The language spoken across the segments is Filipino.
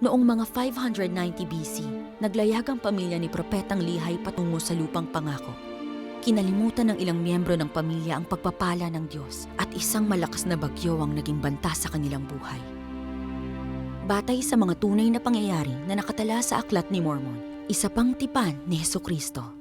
Noong mga 590 BC, naglayag ang pamilya ni Propetang Lihay patungo sa lupang pangako. Kinalimutan ng ilang miyembro ng pamilya ang pagpapala ng Diyos at isang malakas na bagyo ang naging banta sa kanilang buhay. Batay sa mga tunay na pangyayari na nakatala sa aklat ni Mormon, isa pang tipan ni Heso Kristo.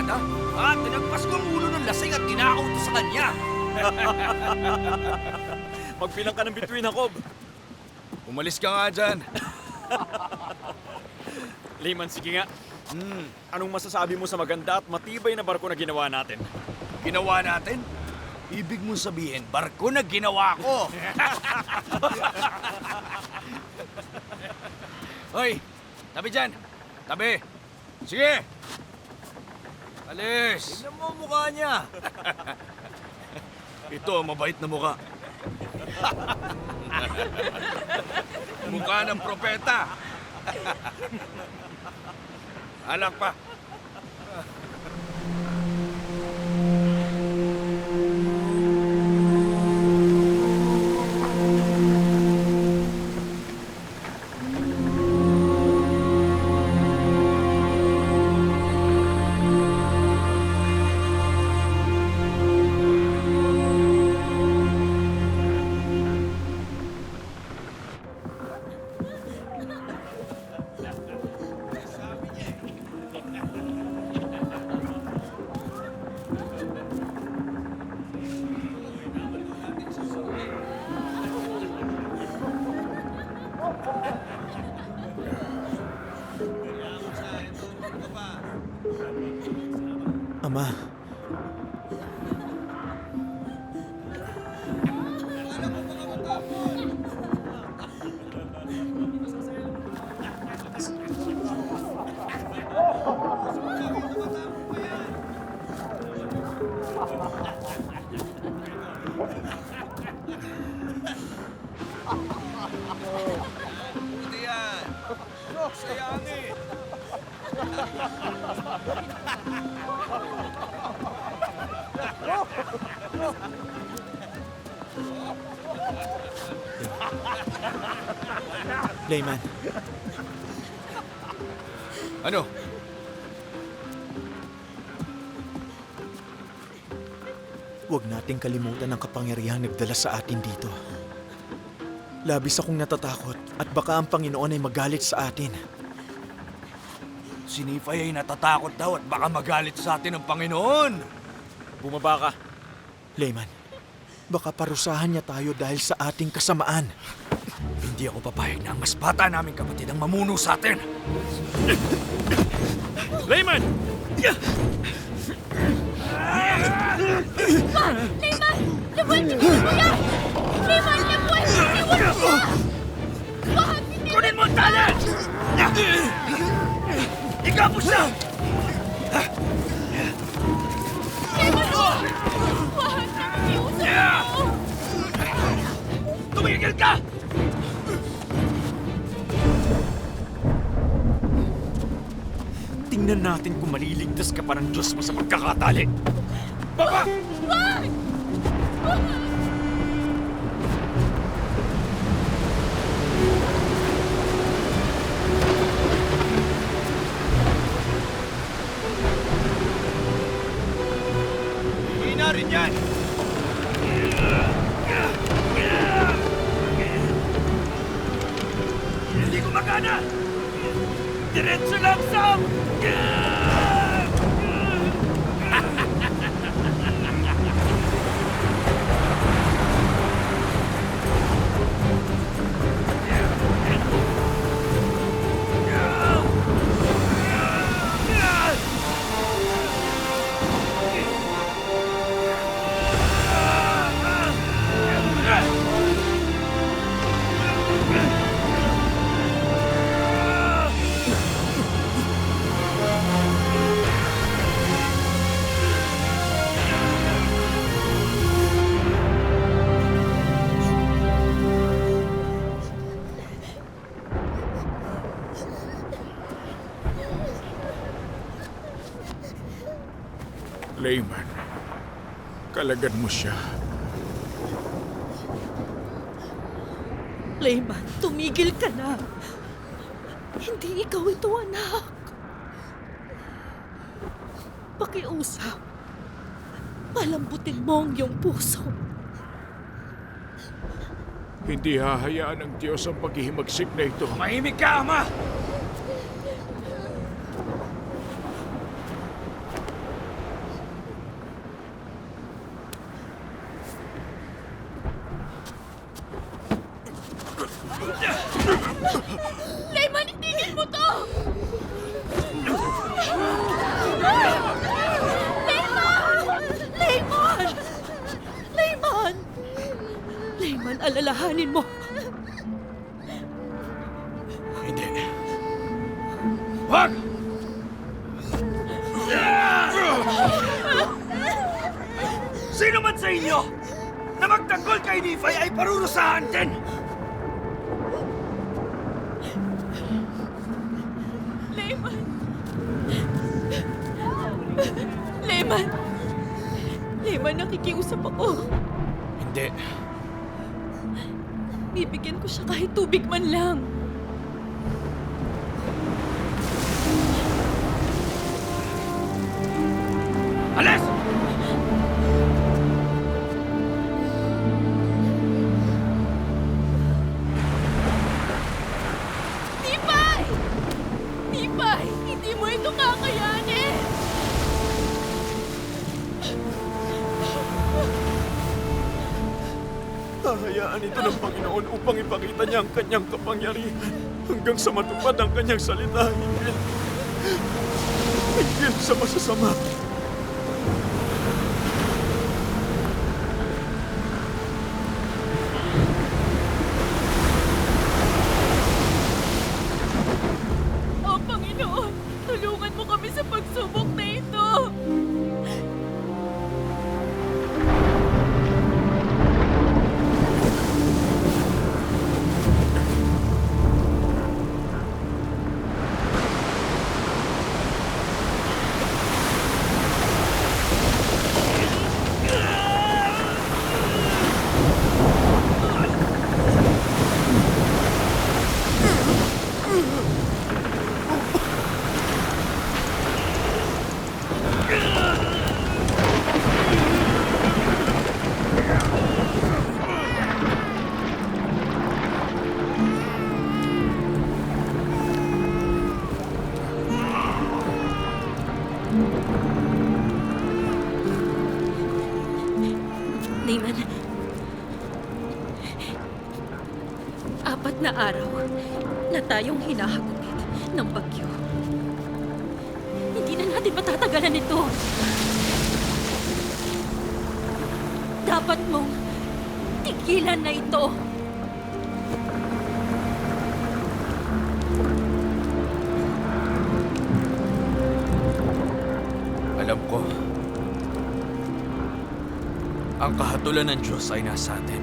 Espada? At tinagpas ko ang ulo ng lasing at tinakaw ito sa kanya. Magbilang ka ng bituin, Jacob. Umalis ka nga dyan. Layman, sige nga. Hmm, anong masasabi mo sa maganda at matibay na barko na ginawa natin? Ginawa natin? Ibig mo sabihin, barko na ginawa ko. Hoy, tabi dyan. Tabi. Sige. Alis. Tignan mo ang mukha niya. Ito, mabait na mukha. mukha ng propeta. Alak pa. Ama, Buti yan. Layman, Ano? huwag nating kalimutan ang kapangyarihan nagdala sa atin dito. Labis akong natatakot at baka ang Panginoon ay magalit sa atin. Si Nifay ay natatakot daw at baka magalit sa atin ng Panginoon. Bumaba ka. Layman, baka parusahan niya tayo dahil sa ating kasamaan. Hindi ako papayag na ang mas bata naming kapatid ang mamuno sa atin. Layman! Kunin mo ang tali! Ikaw po siya! Tumigil ka! Tingnan natin kung maliligtas ka pa ng Diyos mo sa pagkakatali. Baba! Hina rin yan! Hindi ko magana! Diretso lang, Sam! Layman, kalagan mo siya. Layman, tumigil ka na. Hindi ikaw ito, anak. Pakiusap. Palambutin mo ang iyong puso. Hindi hahayaan ng Diyos ang paghihimagsik na ito. Mahimik ka, Ama! Layman, itigil mo to! Layman! Layman! Layman! Layman, alalahanin mo. Hindi. Wag! Sino man sa inyo na magtanggol kay Nephi ay parurusahan din! Layman! Layman! Layman, nakikiusap ako. Hindi. Bibigyan ko siya kahit tubig man lang. Alis! Ang kanyang kapangyarihan hanggang sa matupad ang kanyang salita, Hingil. Hingil sa masasama. Apat na araw na tayong hinahagupit ng bagyo. Hindi na natin matatagalan ito. Dapat mong tigilan na ito. Alam ko, ang kahatulan ng Diyos ay nasa atin.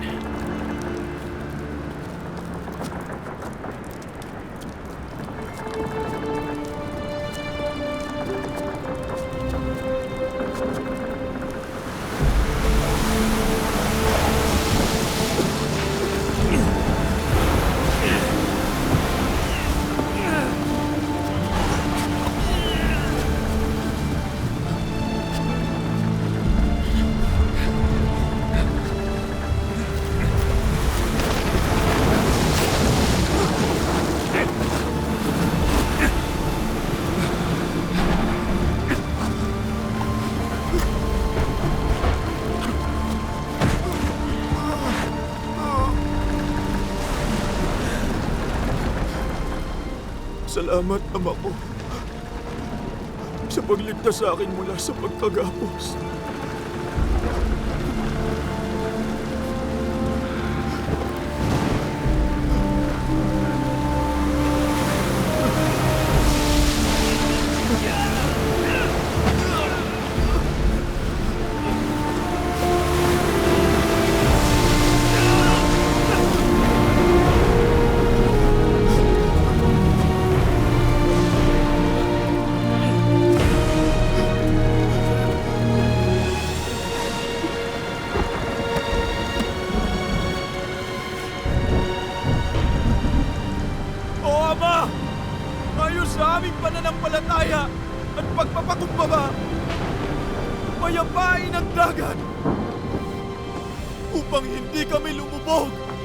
Salamat, Ama ko. Sa pagligtas sa akin mula sa pagkagapos. Sa aming pananampalataya at pagpapakumbaba, mayapain ang dagat upang hindi kami lumubog.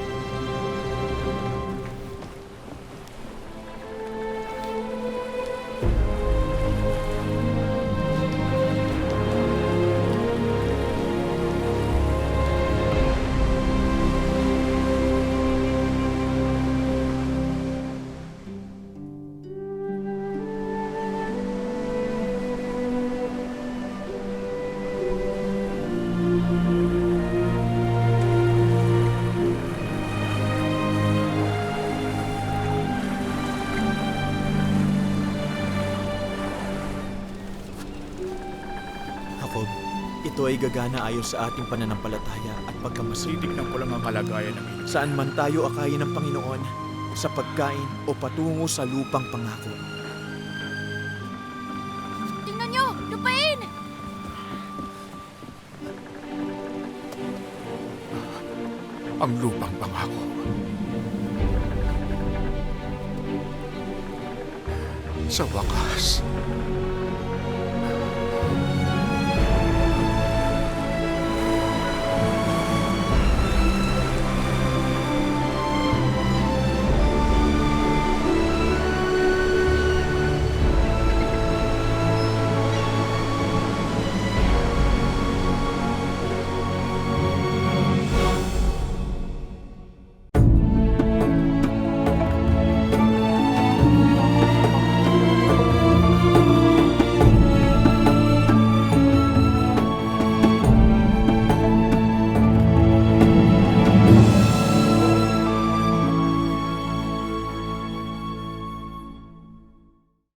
Jacob, ito ay gagana ayon sa ating pananampalataya at pagkamasig. Titignan ko lang ang kalagayan ng ino. Saan man tayo akayin ng Panginoon, sa pagkain o patungo sa lupang pangako. Tingnan nyo! Lupain! ang lupang pangako. Sa wakas,